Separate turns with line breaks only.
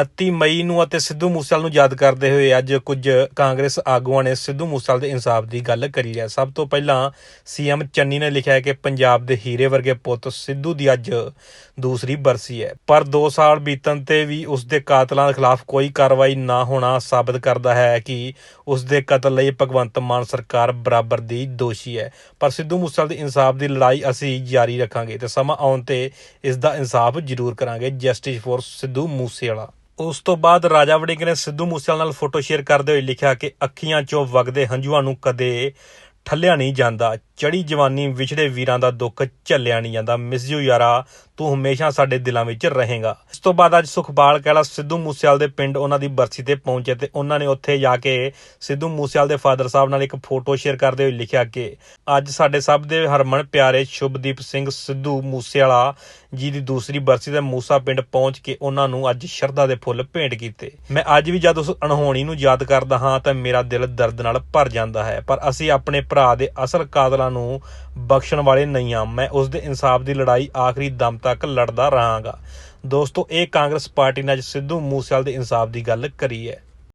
29 ਮਈ ਨੂੰ ਅਤੇ ਸਿੱਧੂ ਮੂਸੇਵਾਲ ਨੂੰ ਯਾਦ ਕਰਦੇ ਹੋਏ ਅੱਜ ਕੁਝ ਕਾਂਗਰਸ ਆਗੂਆਂ ਨੇ ਸਿੱਧੂ ਮੂਸੇਵਾਲ ਦੇ ਇਨਸਾਫ ਦੀ ਗੱਲ ਕਰੀ ਹੈ। ਸਭ ਤੋਂ ਪਹਿਲਾਂ ਸੀਐਮ ਚੰਨੀ ਨੇ ਲਿਖਿਆ ਹੈ ਕਿ ਪੰਜਾਬ ਦੇ ਹੀਰੇ ਵਰਗੇ ਪੁੱਤ ਸਿੱਧੂ ਦੀ ਅੱਜ ਦੂਸਰੀ ਬਰਸੀ ਹੈ। ਪਰ 2 ਸਾਲ ਬੀਤਣ ਤੇ ਵੀ ਉਸ ਦੇ ਕਾਤਲਾਂ ਦੇ ਖਿਲਾਫ ਕੋਈ ਕਾਰਵਾਈ ਨਾ ਹੋਣਾ ਸਾਬਤ ਕਰਦਾ ਹੈ ਕਿ ਉਸ ਦੇ ਕਤਲ ਲਈ ਭਗਵੰਤ ਮਾਨ ਸਰਕਾਰ ਬਰਾਬਰ ਦੀ ਦੋਸ਼ੀ ਹੈ। ਪਰ ਸਿੱਧੂ ਮੂਸੇਵਾਲ ਦੇ ਇਨਸਾਫ ਦੀ ਲੜਾਈ ਅਸੀਂ ਜਾਰੀ ਰੱਖਾਂਗੇ ਤੇ ਸਮਾਂ ਆਉਣ ਤੇ ਇਸ ਦਾ ਇਨਸਾਫ ਜ਼ਰੂਰ ਕਰਾਂਗੇ। Justice for Sidhu Moosewala. ਉਸ ਤੋਂ ਬਾਅਦ ਰਾਜਾ ਵੜਿੰਗ ਨੇ ਸਿੱਧੂ ਮੂਸੇਵਾਲੇ ਨਾਲ ਫੋਟੋ ਸ਼ੇਅਰ ਕਰਦੇ ਹੋਏ ਲਿਖਿਆ ਕਿ ਅੱਖੀਆਂ 'ਚੋਂ ਵਗਦੇ ਹੰਝੂਆਂ ਨੂੰ ਕਦੇ ਠੱਲਿਆ ਨਹੀਂ ਜਾਂਦਾ। ਚੜੀ ਜਵਾਨੀ ਵਿਛੜੇ ਵੀਰਾਂ ਦਾ ਦੁੱਖ ਝੱਲਿਆ ਨਹੀਂ ਜਾਂਦਾ। ਮਿਸ ਯੂ ਯਾਰਾ, ਤੂੰ ਹਮੇਸ਼ਾ ਸਾਡੇ ਦਿਲਾਂ ਵਿੱਚ ਰਹੇਗਾ। ਇਸ ਤੋਂ ਬਾਅਦ ਅੱਜ ਸੁਖਪਾਲ ਕਹਿਲਾ ਸਿੱਧੂ ਮੂਸੇਵਾਲ ਦੇ ਪਿੰਡ ਉਹਨਾਂ ਦੀ ਬਰਸੀ ਤੇ ਪਹੁੰਚੇ ਤੇ ਉਹਨਾਂ ਨੇ ਉੱਥੇ ਜਾ ਕੇ ਸਿੱਧੂ ਮੂਸੇਵਾਲ ਦੇ ਫਾਦਰ ਸਾਹਿਬ ਨਾਲ ਇੱਕ ਫੋਟੋ ਸ਼ੇਅਰ ਕਰਦੇ ਹੋਏ ਲਿਖਿਆ ਕਿ ਅੱਜ ਸਾਡੇ ਸਭ ਦੇ ਹਰਮਨ ਪਿਆਰੇ ਸ਼ੁਭਦੀਪ ਸਿੰਘ ਸਿੱਧੂ ਮੂਸੇਵਾਲਾ ਜੀ ਦੀ ਦੂਸਰੀ ਬਰਸੀ ਤੇ ਮੂਸਾ ਪਿੰਡ ਪਹੁੰਚ ਕੇ ਉਹਨਾਂ ਨੂੰ ਅੱਜ ਸ਼ਰਧਾ ਦੇ ਫੁੱਲ ਭੇਂਟ ਕੀਤੇ। ਮੈਂ ਅੱਜ ਵੀ ਜਦ ਉਸ ਅਣਹੋਣੀ ਨੂੰ ਯਾਦ ਕਰਦਾ ਹਾਂ ਤਾਂ ਮੇਰਾ ਦਿਲ ਦਰਦ ਨਾਲ ਭਰ ਜਾਂਦਾ ਹੈ। ਪਰ ਅਸੀਂ ਆਪਣੇ ਭਰਾ ਦੇ ਅਸਲ ਕਾਤਲਾਂ ਨੂੰ ਬਖਸ਼ਣ ਵਾਲੇ ਨਹੀਂ ਹਾਂ ਮੈਂ ਉਸ ਦੇ ਇਨਸਾਫ ਦੀ ਲੜਾਈ ਆਖਰੀ ਦਮ ਤੱਕ ਲੜਦਾ ਰਹਾਂਗਾ। ਦੋਸਤੋ, ਇਹ ਕਾਂਗਰਸ ਪਾਰਟੀ ਨੇ ਅੱਜ ਸਿੱਧੂ ਮੂਸੇਵਾਲ ਦੇ ਇਨਸਾਫ ਦੀ ਗੱਲ ਕਰੀ ਹੈ।